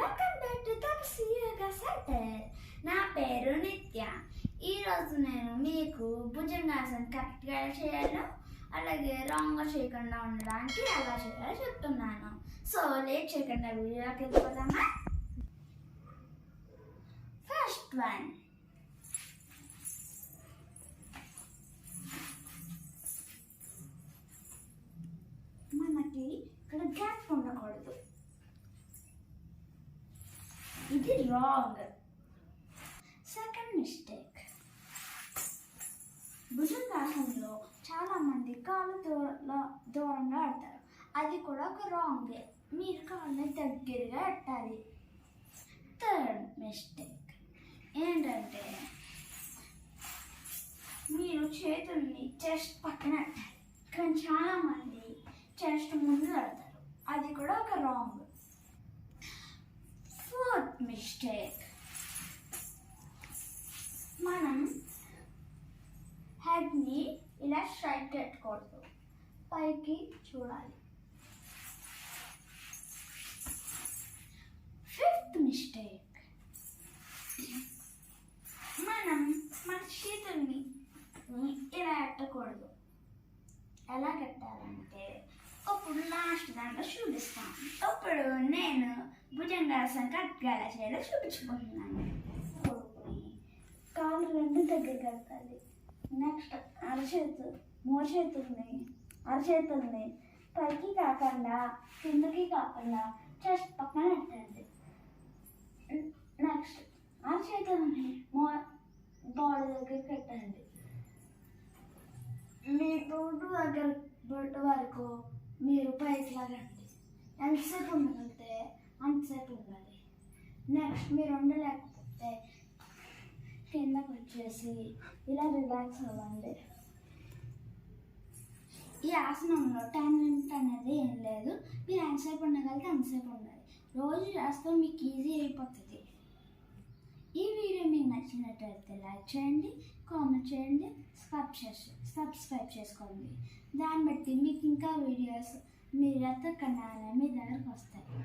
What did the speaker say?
Welcome back to Tapasi centre నా పేరు నిత్య. ఈరోజు నేను మీకు భుజంగాసనం కరెక్ట్గా ఎలా చేయాలో అలాగే రాంగ్గా చేయకుండా ఉండడానికి ఎలా చేయాలో చెప్తున్నాను. సో లేట్ చేయకుండా వీడియోకి వెళ్ళిపోతామా ఫస్ట్ వన్ ఇది రాంగ్ సెకండ్ మిస్టేక్ భుజంగాసనంలో చాలా మంది కాళ్ళు దూర దూరంగా ఆడతారు. అది కూడా ఒక రాంగే మీరు కాళ్ళని దగ్గరగా పెట్టాలి థర్డ్ మిస్టేక్ ఏంటంటే మీరు చేతుల్ని చెస్ట్ పక్కన పెట్టాలి కానీ చాలా మంది చెస్ట్ ముందు పెడతారు అది కూడా ఒక రాంగ్ మిస్టేక్ మనం హెడ్ని ఇలా స్ట్రైట్ పెట్టుకూడదు పైకి చూడాలి. Fifth mistake. మనం మన చేతుల్ని ఇలా ఎట్టకూడదు. ఎలా కట్టాలంటే ఇప్పుడు లాస్ట్ దాంట్లో నేను రాసాక ఎలా చేయాలో చూపించుకుంటున్నాను. కాళ్ళు రెండు దగ్గర కడతాలి. నెక్స్ట్ అరచేతు మోచేతుల్ని అరచేతుల్ని పైకి కాకుండా కిందకి కాకుండా చెస్ట్ పక్కన పెట్టండి. నెక్స్ట్ అరచేతుల్ని మో బాడీ దగ్గర పెట్టండి. మీ బోటు దగ్గర బొడ్డు వరకు మీరు పైకి లాగండి ఎంతసేపు ఉండగలితే అంతసేపు ఉండాలి నెక్స్ట్ మీరు ఉండలేకపోతే కిందకు వచ్చేసి ఇలా రిలాక్స్ అవ్వండి. ఈ ఆసనంలో టైం లిమిట్ అనేది ఏం లేదు. మీరు ఎంతసేపు ఉండగలిగితే అంతసేపు ఉండాలి. రోజు చేస్తే మీకు ఈజీ అయిపోతుంది. ఈ వీడియో మీకు నచ్చినట్లయితే లైక్ చేయండి కామెంట్ చేయండి సబ్ సబ్స్క్రైబ్ చేసుకోండి. దాన్ని బట్టి మీకు ఇంకా వీడియోస్ మీరు ఎత్తకన్నా మీ దగ్గరకు వస్తాయి.